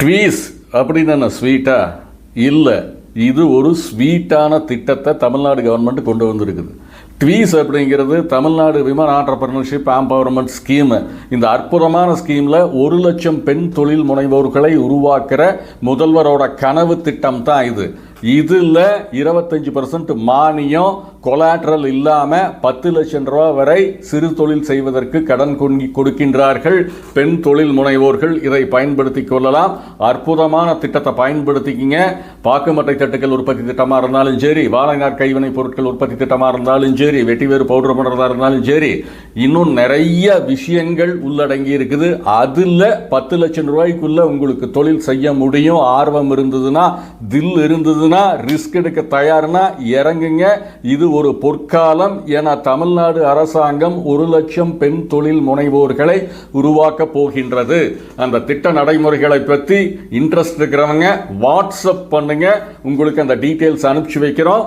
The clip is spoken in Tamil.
ட்வீஸ் அப்படின்னு என்ன ஸ்வீட்டா? இல்லை. இது ஒரு ஸ்வீட்டான திட்டத்தை தமிழ்நாடு கவர்மெண்ட் கொண்டு வந்திருக்குது. ட்வீஸ் அப்படிங்கிறது Tamil Nadu women entrepreneurship empowerment scheme இந்த அற்புதமான ஸ்கீமில் ஒரு லட்சம் பெண் தொழில் முனைவோர்களை உருவாக்குற முதல்வரோட கனவு திட்டம் தான் இது. இதில் இருபத்தஞ்சி பர்சன்ட் மானியம் கொலாட்ரல் இல்லாமல் பத்து லட்சம் ரூபா வரை சிறு தொழில் செய்வதற்கு கடன் கொடுக்கின்றார்கள். பெண் தொழில் முனைவோர்கள் இதை பயன்படுத்தி கொள்ளலாம். அற்புதமான திட்டத்தை பயன்படுத்திக்கிங்க. பாக்குமட்டை தட்டுக்கள் உற்பத்தி திட்டமாக இருந்தாலும் சரி வாழைநார் கைவினை பொருட்கள் உற்பத்தி திட்டமாக இருந்தாலும் சரி வெட்டிவேறு பவுடர் பண்ணுறதா இருந்தாலும் சரி இன்னும் நிறைய விஷயங்கள் உள்ளடங்கி இருக்குது. அதில் பத்து லட்சம் ரூபாய்க்குள்ளே உங்களுக்கு தொழில் செய்ய முடியும். ஆர்வம் இருந்ததுன்னா தில் இருந்ததுன்னா ரிஸ்க் எடுக்க தயார்னா இறங்குங்க. இது ஒரு பொற்காலம். என தமிழ்நாடு அரசாங்கம் ஒரு லட்சம் பெண் தொழில் முனைவோர்களை உருவாக்க போகின்றது. அந்த திட்ட நடைமுறைகளை பற்றி இன்ட்ரெஸ்ட் இருக்கிறவங்க வாட்ஸ்அப் பண்ணுங்க. உங்களுக்கு அந்த டீட்டெயில்ஸ் அனுப்பிச்சு வைக்கிறோம்.